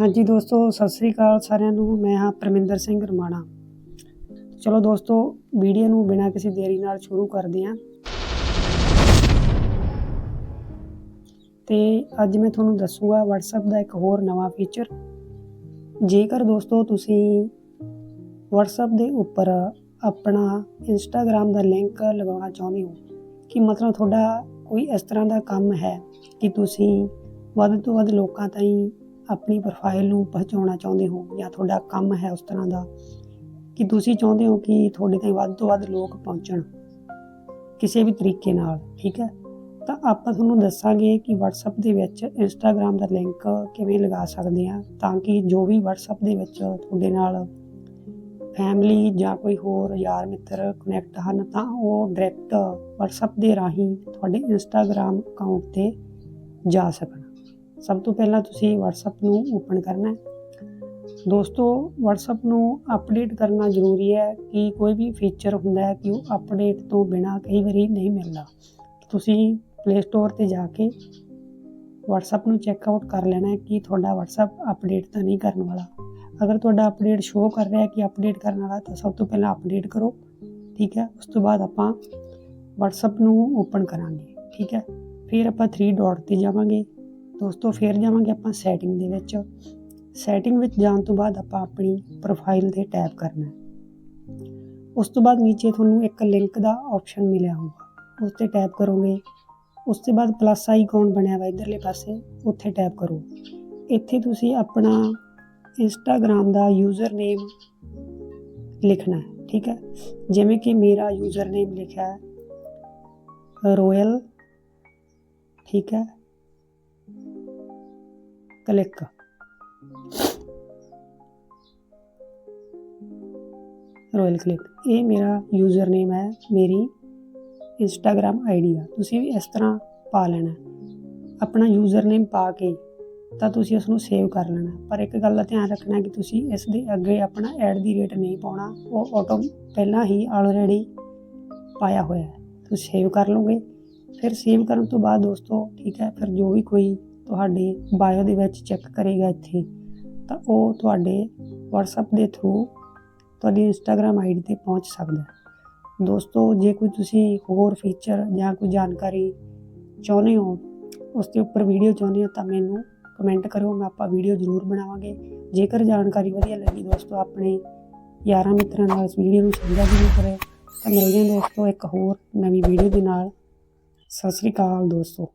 ਹਾਂਜੀ ਦੋਸਤੋ, ਸਤਿ ਸ੍ਰੀ ਅਕਾਲ ਸਾਰਿਆਂ ਨੂੰ। ਮੈਂ ਹਾਂ ਪਰਮਿੰਦਰ ਸਿੰਘ ਰਮਾਣਾ। ਚਲੋ ਦੋਸਤੋ, ਵੀਡੀਓ ਨੂੰ ਬਿਨਾਂ ਕਿਸੇ ਦੇਰੀ ਨਾਲ ਸ਼ੁਰੂ ਕਰਦੇ ਹਾਂ। ਤੇ ਅੱਜ ਮੈਂ ਤੁਹਾਨੂੰ ਦੱਸੂਗਾ WhatsApp ਦਾ ਇੱਕ ਹੋਰ ਨਵਾਂ ਫੀਚਰ ਜੇਕਰ ਦੋਸਤੋ ਤੁਸੀਂ WhatsApp ਦੇ ਉੱਪਰ ਆਪਣਾ Instagram ਦਾ ਲਿੰਕ ਲਗਾਉਣਾ ਚਾਹੁੰਦੇ ਹੋ, ਕਿ ਮਤਲਬ ਤੁਹਾਡਾ ਕੋਈ ਇਸ ਤਰ੍ਹਾਂ ਦਾ ਕੰਮ ਹੈ ਕਿ ਤੁਸੀਂ ਵੱਧ ਤੋਂ ਵੱਧ ਲੋਕਾਂ ਤਾਈਂ ਆਪਣੀ ਪ੍ਰੋਫਾਈਲ ਨੂੰ ਪਹੁੰਚਾਉਣਾ ਚਾਹੁੰਦੇ ਹੋ ਜਾਂ ਤੁਹਾਡਾ ਕੰਮ ਹੈ ਉਸ ਤਰ੍ਹਾਂ ਦਾ ਕਿ ਤੁਸੀਂ ਚਾਹੁੰਦੇ ਹੋ ਕਿ ਤੁਹਾਡੇ ਤਾਈਂ ਵੱਧ ਤੋਂ ਵੱਧ ਲੋਕ ਪਹੁੰਚਣ ਕਿਸੇ ਵੀ ਤਰੀਕੇ ਨਾਲ, ਠੀਕ ਹੈ? ਤਾਂ ਆਪਾਂ ਤੁਹਾਨੂੰ ਦੱਸਾਂਗੇ ਕਿ WhatsApp ਦੇ ਵਿੱਚ Instagram ਦਾ ਲਿੰਕ ਕਿਵੇਂ ਲਗਾ ਸਕਦੇ ਆ ਤਾਂ ਕਿ ਜੋ ਵੀ WhatsApp ਦੇ ਵਿੱਚ ਤੁਹਾਡੇ ਨਾਲ ਫੈਮਿਲੀ ਜਾਂ ਕੋਈ ਹੋਰ ਯਾਰ ਮਿੱਤਰ ਕਨੈਕਟ ਹਨ ਤਾਂ ਉਹ ਡਾਇਰੈਕਟ WhatsApp ਦੇ ਰਾਹੀਂ ਤੁਹਾਡੇ Instagram ਅਕਾਊਂਟ ਤੇ ਜਾ ਸਕਣ। ਸਭ ਤੋਂ ਪਹਿਲਾਂ ਤੁਸੀਂ WhatsApp ਨੂੰ ਓਪਨ ਕਰਨਾ ਹੈ। ਦੋਸਤੋ, WhatsApp ਨੂੰ ਅਪਡੇਟ ਕਰਨਾ ਜ਼ਰੂਰੀ ਹੈ ਕਿ ਕੋਈ ਵੀ ਫੀਚਰ ਹੁੰਦਾ ਹੈ ਕਿ ਉਹ ਅਪਡੇਟ ਤੋਂ ਬਿਨਾ ਕਈ ਵਾਰੀ ਨਹੀਂ ਮਿਲਦਾ। ਤੁਸੀਂ ਪਲੇ ਸਟੋਰ ਤੇ ਜਾ ਕੇ WhatsApp ਨੂੰ ਚੈੱਕ ਆਊਟ ਕਰ ਲੈਣਾ ਹੈ ਕਿ ਤੁਹਾਡਾ WhatsApp ਅਪਡੇਟ ਤਾਂ ਨਹੀਂ ਕਰਨ ਵਾਲਾ। ਅਗਰ ਤੁਹਾਡਾ ਅਪਡੇਟ ਸ਼ੋ ਕਰ ਰਿਹਾ ਹੈ ਕਿ ਅਪਡੇਟ ਕਰਨ ਵਾਲਾ, ਤਾਂ ਸਭ ਤੋਂ ਪਹਿਲਾਂ ਅਪਡੇਟ ਕਰੋ, ਠੀਕ ਹੈ? ਉਸ ਤੋਂ ਬਾਅਦ ਆਪਾਂ WhatsApp ਨੂੰ ਓਪਨ ਕਰਾਂਗੇ, ਠੀਕ ਹੈ? ਫਿਰ ਆਪਾਂ 3 ਡਾਟ ਤੇ ਜਾਵਾਂਗੇ। ਦੋਸਤੋ, ਫਿਰ ਜਾਵਾਂਗੇ ਆਪਾਂ ਸੈਟਿੰਗ ਦੇ ਵਿੱਚ। ਸੈਟਿੰਗ ਵਿੱਚ ਜਾਣ ਤੋਂ ਬਾਅਦ ਆਪਾਂ ਆਪਣੀ ਪ੍ਰੋਫਾਈਲ ਤੇ ਟੈਪ ਕਰਨਾ ਹੈ। ਉਸ ਤੋਂ ਬਾਅਦ ਨੀਚੇ ਤੁਹਾਨੂੰ ਇੱਕ ਲਿੰਕ ਦਾ ਆਪਸ਼ਨ ਮਿਲਿਆ ਹੋਊਗਾ। ਉਸ ਤੇ ਟੈਪ ਕਰੋਗੇ। ਉਸ ਤੋਂ ਬਾਅਦ ਪਲੱਸ ਆਈਕਨ ਬਣਿਆ ਵਾ ਇਧਰਲੇ ਪਾਸੇ, ਉੱਥੇ ਟੈਪ ਕਰੋ ਇੱਥੇ ਤੁਸੀਂ ਆਪਣਾ ਇੰਸਟਾਗ੍ਰam ਦਾ ਯੂਜ਼ਰ ਨੇਮ ਲਿਖਣਾ ਹੈ, ਠੀਕ ਹੈ? ਜਿਵੇਂ ਕਿ ਮੇਰਾ ਯੂਜ਼ਰ ਨੇਮ ਲਿਖਿਆ ਹੈ ਰੋਇਲ ਠੀਕ ਹੈ? ਕਲਿੱਕ। Royal click. ਇਹ ਮੇਰਾ ਯੂਜ਼ਰ ਨੇਮ ਹੈ, ਮੇਰੀ ਇੰਸਟਾਗ੍ਰam ਆਈਡੀ ਦਾ ਤੁਸੀਂ ਵੀ ਇਸ ਤਰ੍ਹਾਂ ਪਾ ਲੈਣਾ ਆਪਣਾ ਯੂਜ਼ਰ ਨੇਮ ਪਾ ਕੇ ਤਾਂ ਤੁਸੀਂ ਇਸ ਨੂੰ ਸੇਵ ਕਰ ਲੈਣਾ ਪਰ ਇੱਕ ਗੱਲ ਦਾ ਧਿਆਨ ਰੱਖਣਾ ਕਿ ਤੁਸੀਂ ਇਸ ਦੇ ਅੱਗੇ ਆਪਣਾ ਐਡ ਦੀ ਰੇਟ ਨਹੀਂ ਪਾਉਣਾ। ਉਹ ਆਟੋ ਪਹਿਲਾਂ ਹੀ ਆਲਰੇਡੀ ਪਾਇਆ ਹੋਇਆ ਹੈ। ਤੁਸੀਂ ਸੇਵ ਕਰ ਲਓਗੇ। ਫਿਰ ਸੇਵ ਕਰਨ ਤੋਂ ਬਾਅਦ ਦੋਸਤੋ, ਠੀਕ ਹੈ, ਫਿਰ ਜੋ ਵੀ ਕੋਈ ਤੁਹਾਡੇ ਬਾਇਓ ਦੇ ਵਿੱਚ ਚੈੱਕ ਕਰੇਗਾ ਇੱਥੇ। ਤਾਂ ਉਹ ਤੁਹਾਡੇ WhatsApp ਦੇ ਥਰੂ ਤੁਹਾਡੀ Instagram ਆਈਡੀ ਤੇ ਪਹੁੰਚ ਸਕਦਾ ਹੈ। ਦੋਸਤੋ, ਜੇ ਕੋਈ ਤੁਸੀਂ ਹੋਰ ਫੀਚਰ ਜਾਂ ਕੋਈ ਜਾਣਕਾਰੀ ਚਾਹੁੰਦੇ ਹੋ, ਉਸ ਦੇ ਉੱਪਰ ਵੀਡੀਓ ਚਾਹੁੰਦੇ ਹੋ, ਤਾਂ ਮੈਨੂੰ ਕਮੈਂਟ ਕਰਿਓ, ਮੈਂ ਆਪਾਂ ਵੀਡੀਓ ਜ਼ਰੂਰ ਬਣਾਵਾਂਗੇ। ਜੇਕਰ ਜਾਣਕਾਰੀ ਵਧੀਆ ਲੱਗੀ ਦੋਸਤੋ, ਆਪਣੇ ਯਾਰਾਂ ਮਿੱਤਰਾਂ ਨਾਲ ਇਸ ਵੀਡੀਓ ਨੂੰ ਸਾਂਝਾ ਜ਼ਰੂਰ ਕਰਿਓ। ਤਾਂ ਮਿਲਦੇ ਹਾਂ ਦੋਸਤੋ ਇੱਕ ਹੋਰ ਨਵੀਂ ਵੀਡੀਓ ਦੇ ਨਾਲ। ਸਤਿ ਸ੍ਰੀ ਅਕਾਲ ਦੋਸਤੋ।